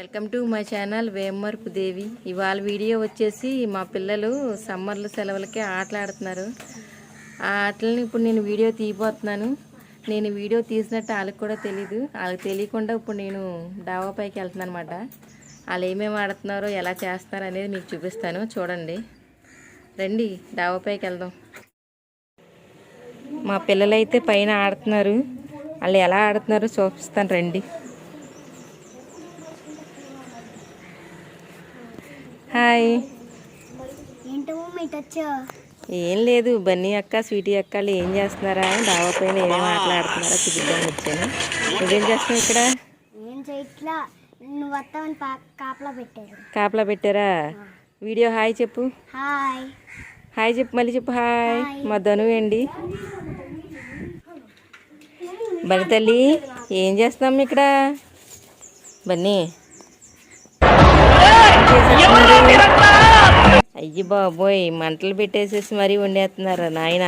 Welcome to my channel Vemarpu Devi. ఇవాళ video వచ్చేసి మా పిల్లలు సమ్మర్ల సెలవులకే ఆటలు ఆడుతున్నారు ఆ ఆటలని ఇప్పుడు నేను వీడియో తీయబోతున్నాను. నేను వీడియో తీసినట్టు వాళ్ళకి కూడా తెలీదు. వాళ్ళకి తెలియకుండా ఇప్పుడు నేను డాబా పైకి వెళ్తున్నాను అనమాట వాళ్ళు ఏమేమి ఆడుతున్నారో ఎలా చేస్తున్నారు అనేది మీకు చూపిస్తాను. చూడండి. రండి డాబా పైకి వెళ్దాం. మా పిల్లలైతే పైన ఆడుతున్నారు. వాళ్ళు ఎలా ఆడుతున్నారో చూపిస్తాను. రండి. హాయ్. ఏం లేదు బన్నీ అక్క స్వీటీ అక్క వాళ్ళు ఏం చేస్తున్నారా? డాబా పైన ఏమేమి ఆటలాడుతున్నారా చూపిద్దామని వచ్చాను. నువ్వేం చేస్తున్నావు ఇక్కడ? కాపలా పెట్టారా. వీడియో హాయ్ చెప్పు. హాయ్. హాయ్ చెప్పు మళ్ళీ చెప్పు హాయ్. మా ధను అండి బని తల్లి ఏం చేస్తున్నాం ఇక్కడ? బన్నీ అయ్యి బాబోయ్ మంటలు పెట్టేసేసి మరీ వండేస్తున్నారు నాయన?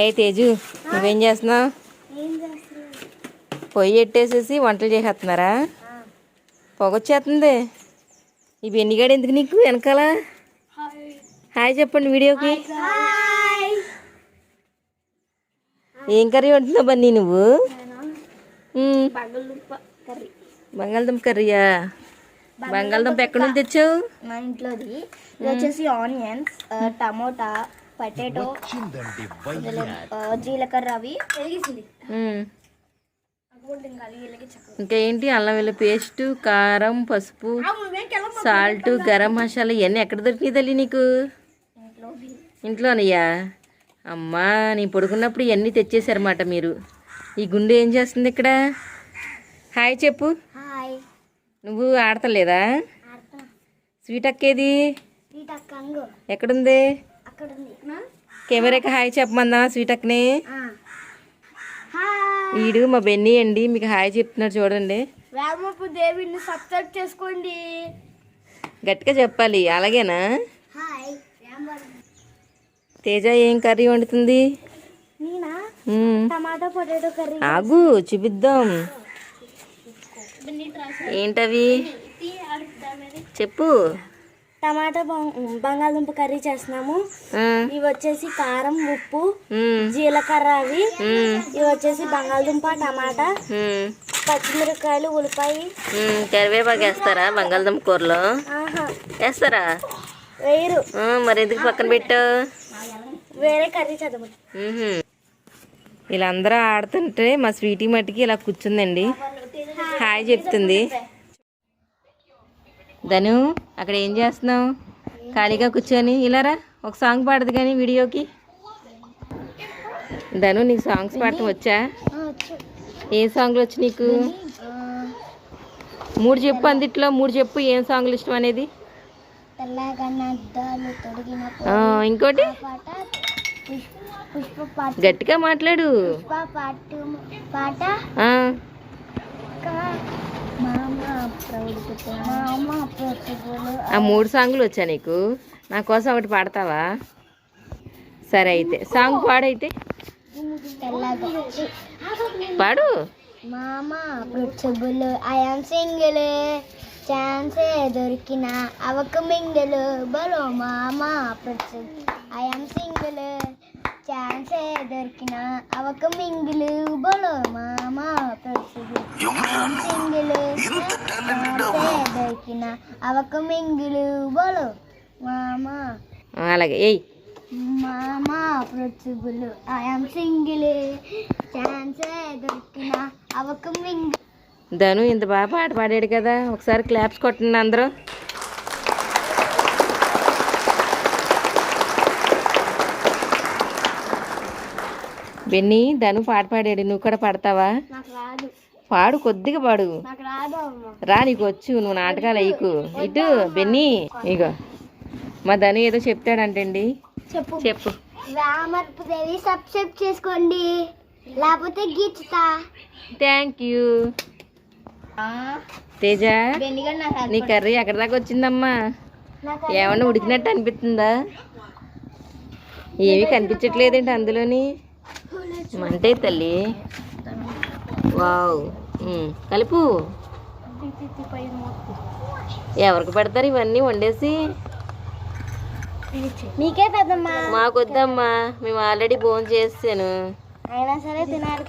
ఏ తేజు నువ్వేం చేస్తున్నావు? పొయ్యి పెట్టేసేసి వంటలు చేసేస్తున్నారా? పొగొచ్చేస్తుంది ఈ బెన్నిగాడు ఎందుకు నీకు వెనకాల? హాయ్ చెప్పండి వీడియోకి. ఏం కర్రీ వండుతున్నావు బన్నీ నువ్వు? బంగాళదుంప కర్రీ. బంగాళదుంప కర్రీయా? బంగాళదుంప ఎక్కడి నుంచి తెచ్చావు? మా ఇంట్లోది. ఇది వచ్చేసి ఆనియన్స్ టమోటా పొటాటో జీలకర్ర అవి. ఉమ్. ఇంకా ఏంటి అల్లం వెల్లుల్లి పేస్ట్ కారం పసుపు సాల్ట్ గరం మసాలా ఇవన్నీ ఎక్కడ దొరికినాయి తల్లి నీకు? ఇంట్లోనయ్యా? అమ్మా నీ పడుకున్నప్పుడు ఇవన్నీ తెచ్చేసారన్నమాట మీరు. ఈ గుండె ఏం చేస్తుంది ఇక్కడ? హాయ్ చెప్పు. నువ్వు ఆడతలేదా? స్వీట్ అక్కేది ఎక్కడుంది? అక్కడ ఉంది కెమెరాకి హాయ్ చెప్పమందా స్వీట్ అక్కని? హాయ్. వీడు మా బెన్నీ అండి మీకు హాయ్ చెప్తున్నాడు చూడండి. వేమపు దేవిని సబ్స్క్రైబ్ చేసుకోండి. గట్టిగా చెప్పాలి అలాగేనా? హాయ్. తేజ ఏం కర్రీ వండుతుంది? నేనా? మ్మ్. Tomato potato curry. ఆగు చూపిద్దాం. ఏంటవి? చెప్పు. టమాటా బంగ్- బంగాళదుంప కర్రీ చేస్తున్నాము. ఇవి వచ్చేసి కారం ఉప్పు జీలకర్ర అవి. ఇవి వచ్చేసి బంగాళదుంప టమాటా పచ్చిమిరపకాయలు ఉల్లిపాయ. కరివేపాకు వేస్తారా బంగాళదుంప కూరలో? వేస్తారా? వేరు మరి ఎందుకు పక్కన పెట్టావు వేరే కర్రీ చదవ మ్మ్హ్మ్. ఇలా అందరూ ఆడుతుంటే మా స్వీటీ మట్టికి ఇలా కూర్చుందండి. హాయ్ చెప్తుంది. ధను అక్కడ ఏం చేస్తున్నావు? ఖాళీగా కూర్చొని ఇలారా ఒక సాంగ్ పాడదు కానీ వీడియోకి. ధను నీకు సాంగ్స్ పాడటం వచ్చా? ఏ సాంగ్లు వచ్చి నీకు? మూడు చెప్పు అందిట్లో మూడు చెప్పు ఏం సాంగ్లు ఇష్టం అనేది. ఇంకోటి? గట్టిగా మాట్లాడు. పాట ఆ, మూడు సాంగ్లు వచ్చా నీకు? నా కోసం ఒకటి పాడతావా? సరే అయితే. సాంగ్ పాడైతే? పాడు. మామ ఐఎమ్ సింగిల్ ఛాన్సే దొరికిన అవక మింగిల్ బలో మామ ఐఎమ్ సింగిల్ ఛాన్సే దొరికిన అవక మింగిల్ బలో మామ సింగిల్ ఛాన్సే దొరికిన అవక మింగిల్ బలో మామ. అలాగే ఏయ్. మామ పృథుబులు ఐఎమ్ సింగిల్ ఛాన్సే దొరికిన అవక మింగిల్ ధను ఇంత బాగా పాట పాడాడు కదా. ఒకసారి క్లాప్స్ కొట్టండి అందరూ. బెన్నీ ధను పాట పాడాడు. నువ్వు కూడా పాడతావా? పాడు కొద్దిగా పాడు. రా నీకు వచ్చు. నువ్వు నాటకాలు అయ్యకు ఇటు బెన్నీ ఇగో. మా ధను ఏదో చెప్తాడంటండి. చెప్పు. చెప్పు. సబ్స్క్రైబ్ చేసుకోండి. లేకపోతే గీచుతా థ్యాంక్ యూ తేజ నీ కర్రీ ఎక్కడి దాకా వచ్చిందమ్మా? ఏమన్నా ఉడికినట్టు అనిపిస్తుందా? ఏమీ కనిపించట్లేదేంటి అందులోని? మంటే తల్లి. వావ్. కలుపు. ఎవరికి పెడతారు ఇవన్నీ వండేసి? మీకే పెద్దమ్మా. మాకొద్దమ్మా మేము ఆల్రెడీ భోజనం చేస్తాను అయినా సరే తినాలి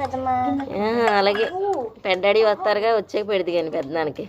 అలాగే. పెద్దడి వస్తారుగా వచ్చాక పెడితే కానీ పెద్దదానికి.